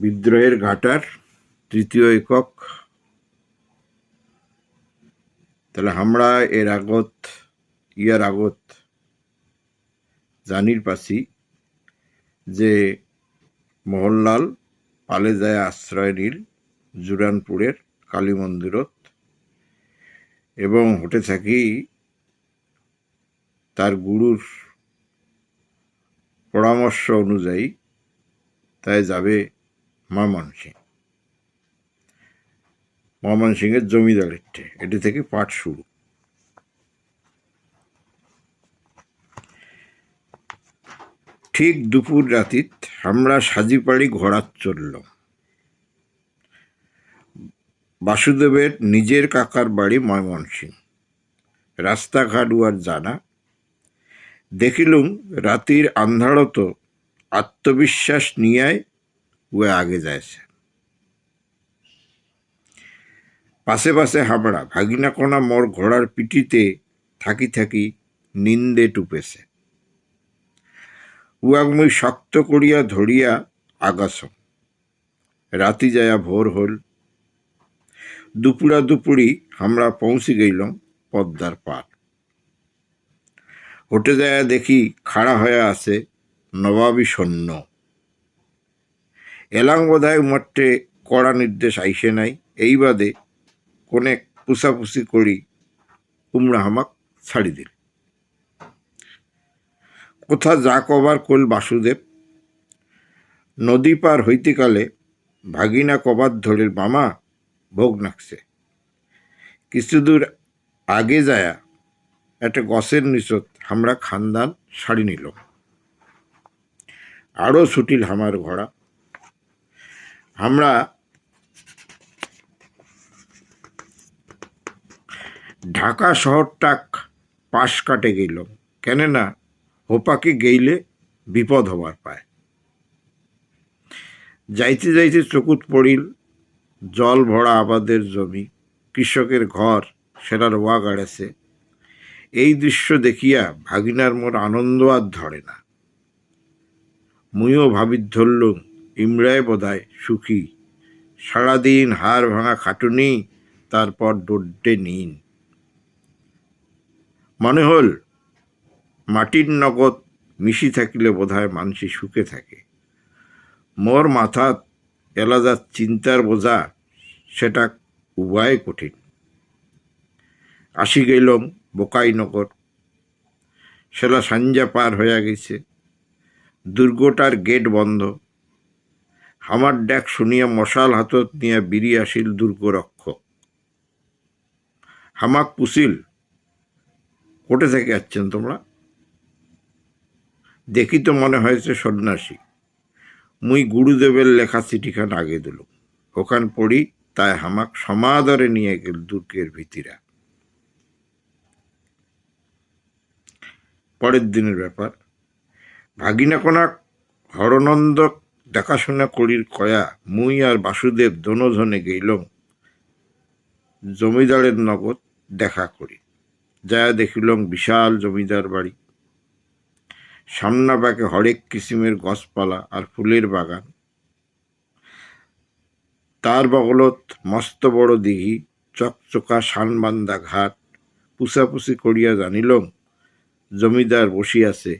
বিদ্রোহের ঘাটার তৃতীয় একক। তাহলে আমরা এর আগত ইয়ার আগত? জানির পাছি যে মোহনলাল পালে যায় আশ্রয় নীল জুরানপুরের কালী মন্দিরত এবং হটে থাকি তার গুরুর পরামর্শ অনুযায়ী তাই যাবে ময়মনসিং ময়মনসিংহের জমিদারের টে এটি থেকে পাঠ শুরু। ঠিক দুপুর রাতিত আমরা সাজিপাড়ি ঘোড়াত চলল। বাসুদেবের নিজের কাকার বাড়ি ময়মনসিং রাস্তাঘাট উয়ার জানা। দেখিলুম রাতির আন্ধারত আত্মবিশ্বাস নিয়ায় উয়ে আগে যায়ছে পাশে পাশে হাবড়া ভাগিনা কোনা মোর ঘোড়ার পিঠিতে থাকি থাকি নিন্দে টুপেছে। উয়াক মুই শক্ত করিয়া ধরিয়া আগাছ। রাতি যায়া ভোর হল দুপুরা দুপুরি আমরা পৌঁছে গেলাম পদ্মার পার হোটে যায় দেখি খাড়া হয়ে আছে নবাবী সৈন্য। এলাং বোধহয় মঠে কড়া নির্দেশ আইসে নাই। এই বাদে কোনে পুষাপুষি করি কুমড়া হামাক ছাড়ি দিল। কোথা যা কবার কল বাসুদেব, নদী পার হইতেকালে ভাগিনা কবার ধরে মামা ভোগ নাকছে কিছুদূর আগে যায়া একটা গছের নিচত আমরা খানদান শাড়ি নিল আরও ছুটিল হামার ঘোড়া। আমরা ঢাকা শহরটাক পাশ কাটে গেল কেননা, হোপাকে গেইলে বিপদ হবার পায়। যাইতে যাইতে চকুত পড়িল জল ভরা আবাদের জমি, কৃষকের ঘর, সেটার ওয়া গাড়েছে এই দৃশ্য দেখিয়া ভাগিনার মোর আনন্দ আর ধরে না। মুইও ভাবিত ধরলুম ইমরায় বোধহয় সুখী। সারাদিন হাড় ভাঙা খাটুনি, তারপর ডোড্ডে নিন। মনে হল, মাটির নগদ মিশি থাকিলে বোধহয় মানসি সুখে থাকে। মোর মাথাত এলাদা চিন্তার বোঝা, সেটা উভয় কঠিন। আসি গেলাম বোকাইনগর সেলা সাঞ্জা পার হইয়া গেছে। দুর্গটার গেট বন্ধ। আমার ডাক শুনিয়া মশাল হাতত নিয়ে বিড়ি আসিল দুর্গরক্ষক হামাক পুষিল কোটে থেকে যাচ্ছেন তোমরা? দেখি তো মনে হয়েছে সন্ন্যাসী। মুই গুরুদেবের লেখা চিঠিখান আগে দিল ওখান পড়ি তাই হামাক সমাদরে নিয়ে গেল দুর্গের ভিতিরা। পরের দিনের ব্যাপার। ভাগিনা কোনা হরনন্দ দেখাশোনা করির কয়া মুই আর বাসুদেব দনোজনে গেইলম। জমিদারের নগদ দেখা করি। যা দেখিলম বিশাল জমিদার বাড়ি। সামনা বাঁকে হরেক কিসিমের গছপালা আর ফুলের বাগান। তার বগলত মস্ত বড় দিঘি, চকচকা শানবান্দা ঘাট। পুষাপুষি করিয়া জানিলম, জমিদার বসিয়াছে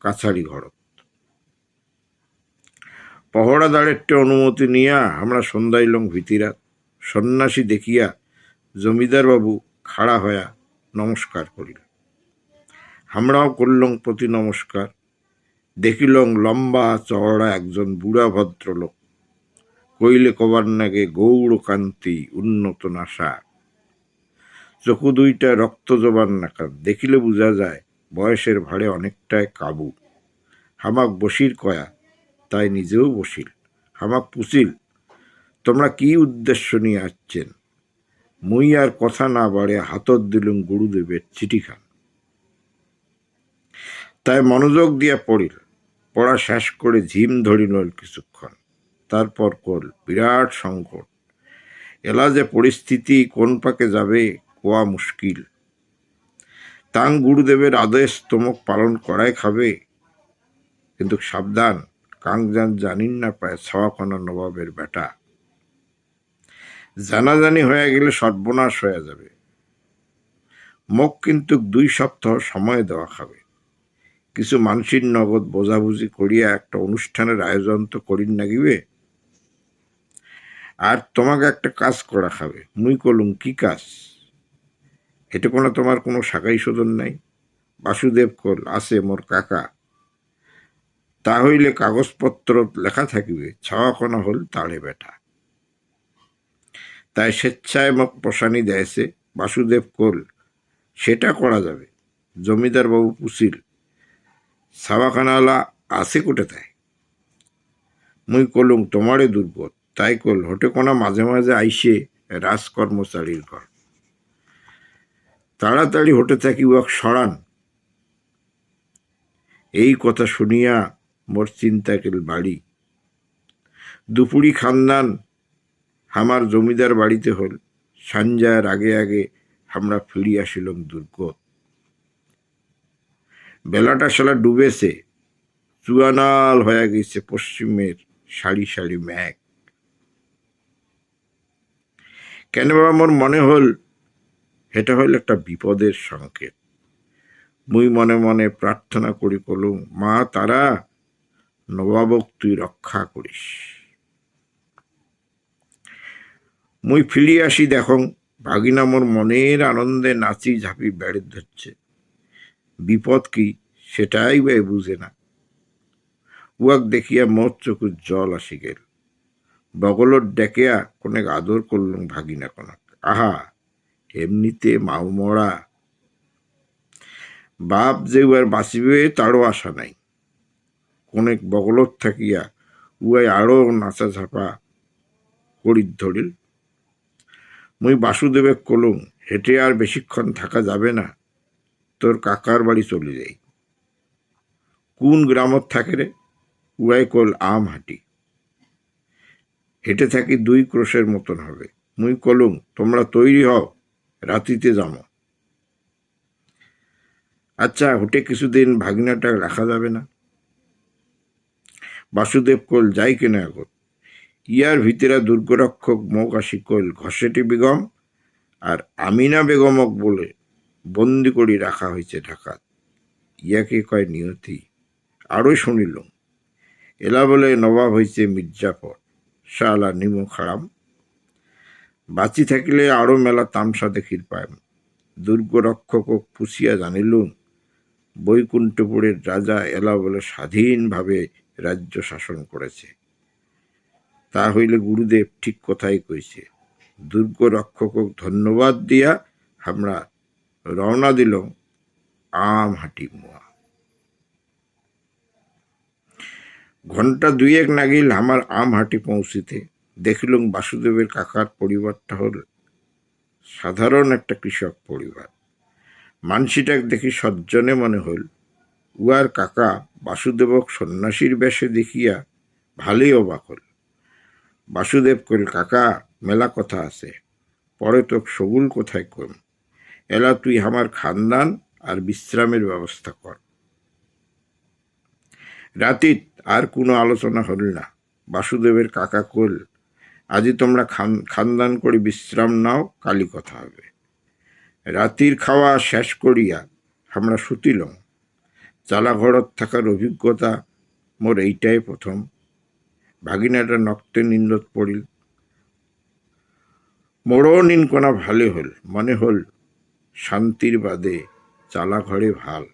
কাছারি ঘরত। পহরাদারেরটে অনুমতি নিয়া আমরা সন্ধ্যাইলং ভিতিরাত সন্ন্যাসী দেখিয়া জমিদার বাবু খাড়া হয়া নমস্কার করিল। আমরাও করলং প্রতি নমস্কার, দেখিলং লম্বা চওড়া একজন বুড়া ভদ্রলোক, কইলে কবার নাগে গৌড় কান্তি উন্নত নাশা চকু দুইটা রক্ত জবান নাকার দেখিলে বোঝা যায় বয়সের ভাড়ে অনেকটাই কাবু। হামাক বসির কয়া তাই নিজেও বসিল, হামাক পুষিল, তোমরা কি উদ্দেশ্য নিয়ে আসছেন? মুই আর কথা না বাড়ে হাতত দিলুম গুরুদেবের চিঠিখান। তাই মনোযোগ দিয়া পড়িল, পড়া শেষ করে ঝিম ধরিল কিছুক্ষণ, তারপর কল, বিরাট সংকট, এলা যে পরিস্থিতি, কোন পাকে যাবে, কোয়া মুশকিল। তাং গুরুদেবের আদেশ তোমক পালন করাই খাবে, কিন্তু সাবধান কাংজান জানিন না পায় ছাওয়াখানা নবাবের বেটা। জানাজানি হয়ে গেলে সর্বনাশ হয়ে যাবে। মোক কিন্তু দুই সপ্তাহ সময় দেওয়া খাবে। কিছু মানসির নগদ বোঝাবুঝি করিয়া একটা অনুষ্ঠানের আয়োজন তো করিন নাগিবে আর তোমাকে একটা কাজ করা খাবে। মুই কলুম, কি কাজ? এটা কোনো তোমার কোনো শাখাই শোধন নাই? বাসুদেব কল, আছে মোর কাকা। তা হইলে কাগজপত্র লেখা থাকিবে ছাওয়াখানা হল তাড়ে বেটা। তাই স্বেচ্ছায় মোক প্রশানি দেয়ছে, বাসুদেব কোল, সেটা করা যাবে। জমিদার বাবু পুছিল, ছাওয়াখানাওয়ালা আছে কোটে তাই? মুই কলুম, তোমারে দুর্বোধ। তাই কল, হটে কোনা মাঝে মাঝে আইসে রাজকর্মচারীর ঘর। তাড়াতাড়ি হটে থাকি উয়াক সরান। এই কথা শুনিয়া মোর চিন্তা গেল বাড়ি। দুপুরি খানদান আমার জমিদার বাড়িতে হল। সঞ্জয়ের আগে আগে আমরা ফিরি আসিলাম দুর্গ। বেলাটা সালা ডুবেছে। চুয়ানাল হয়ে গেছে পশ্চিমের সারি সারি ম্যাঘ। কেন বাবা মোর মনে হল এটা হল একটা বিপদের সংকেত। মুই মনে মনে প্রার্থনা করি কলুম মা, তারা নবাবক তুই রক্ষা করিস। মুই ফিরি আসি দেখং, ভাগিনা মোর মনের আনন্দে নাচি ঝাঁপি বেড়ে ধরছে। বিপদ কি সেটাই বে বুঝে না। উয়াক দেখিয়া মোর চকুর জল আসি গেল। বগলর ডেকেয়া কোনেক আদর করলুম ভাগিনা কোনাক। আহা, এমনিতে মাও মরা বাপ যে উয়ার বাঁচিবে তারও আশা নাই। কোনেক বগলত থাকিয়া উয়াই আরও নাচা ঝাপা করিত ধরিল। মুই বাসুদেবে কলুম, হেঁটে আর বেশিক্ষণ থাকা যাবে না, তোর কাকার বাড়ি চলে যাই। কোন গ্রামত থাকে রে? উয়াই কল আম হাঁটি। হেঁটে থাকি দুই ক্রোশের মতন হবে। মুই কলুম, তোমরা তৈরি হও, রাতিতে যামো। আচ্ছা হোটে কিছুদিন ভাগিনাটা রাখা যাবে না? বাসুদেব কল যাই কেনা আগত। ইয়ার ভিতরা দুর্গরক্ষক মোক আসি কইল ঘসেটি বেগম আর আমিনা বেগমক বলে বন্দি করি রাখা হয়েছে ঢাকাত। ইয়াকে কয়, নিয়তি। আরও শুনিল এলা বলে নবাব হয়েছে মির্জাফর, শালা নিমো খারাম। বাঁচি থাকিলে আরও মেলা তামসা দেখির পায় দুর্গরক্ষকক পুষিয়া জানিলুম, বৈকুণ্ঠপুরের রাজা এলা বলে স্বাধীনভাবে রাজ্য শাসন করেছে। তা হইলে গুরুদেব ঠিক কথাই কইছে, দুর্গ রক্ষক ধন্যবাদ দিয়া আমরা রওনা দিল আম হাঁটি মোয়া। ঘণ্টা দুয়েক নাগিল আমার আম হাঁটি পৌঁছিতে। দেখিলুম বাসুদেবের কাকার পরিবারটা হল সাধারণ একটা কৃষক পরিবার। মানসিটাকে দেখি সজ্জনে মনে হল উয়ার কাকা বাসুদেবক সন্ন্যাসীর বেশে দেখিয়া ভালোই অবাক হল। বাসুদেব কইল কাকা, মেলা কথা আছে, পরে তো সগুল কোথায় কম? এলা তুই আমার খানদান আর বিশ্রামের ব্যবস্থা কর। রাতিত আর কোনো আলোচনা হল না। বাসুদেবের কাকা কল আজি তোমরা খান, খানদান করে বিশ্রাম নাও কালি কথা হবে। রাতির খাওয়া শেষ করিয়া আমরা শুতিলাম চালাঘরত থাকার অভিজ্ঞতা মোর এইটাই প্রথম ভাগিনাটা নক্তে নিন্দত পড়িল মোড়ও নিনকোনা ভালে হল। মনে হল শান্তির বাদে চালা ঘরে ভালো।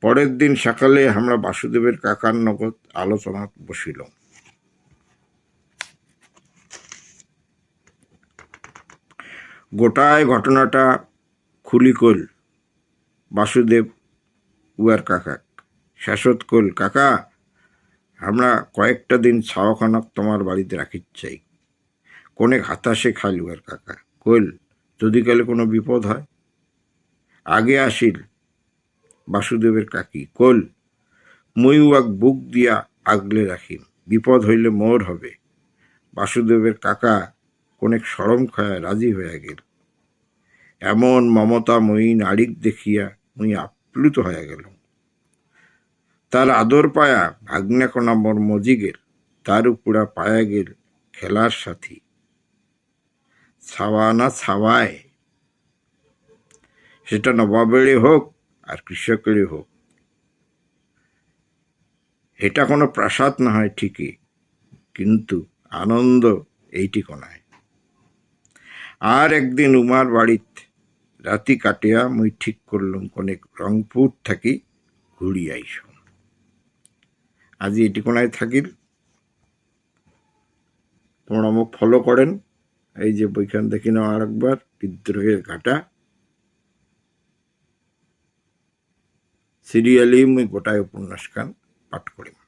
পরের দিন সকালে আমরা বাসুদেবের কাকার নগদ আলোচনা বসিল গোটায় ঘটনাটা খুলি কল বাসুদেব উয়ার কাকা। শাসত কল, কাকা, আমরা কয়েকটা দিন ছাওয়াখানক তোমার বাড়িতে রাখিত চাই কোনেক হাতাশে খাইল উয়ার কাকা। কইল যদি কালে কোনো বিপদ হয়? আগে আসিল বাসুদেবের কাকি। কল, মুই উয়াক বুক দিয়া আগলে রাখিম। বিপদ হইলে মোর হবে। বাসুদেবের কাকা কোনেক সরম খায়, রাজি হইয়া গেল। এমন মমতা মই নারীক দেখিয়া মুই আপ্লুত হইয়া গেল। তার আদর পায়া ভাগ্নে কোনা মোর মজিগের তার উপরা পায়া গেল খেলার সাথী। ছাওয়া না ছাওয়ায়, সেটা নবাবেরই হোক আর কৃষকেরই হোক। এটা কোনো প্রাসাদ না হয় ঠিকই, কিন্তু আনন্দ এইটি কোনায়। আর একদিন উমার বাড়িত রাতি কাটিয়া মুই ঠিক করলুম, কনেক রংপুর থাকি ঘুরি আইস। আজি এটি কোনায় থাকিল। তোমরা মোক ফলো করেন। এই যে বইখান দেখি নাও আরেকবার, বিদ্রোহের ঘাটা। সিরিয়ালি মুই গোটায় উপন্যাস উপন্যাসখান পাঠ করিম।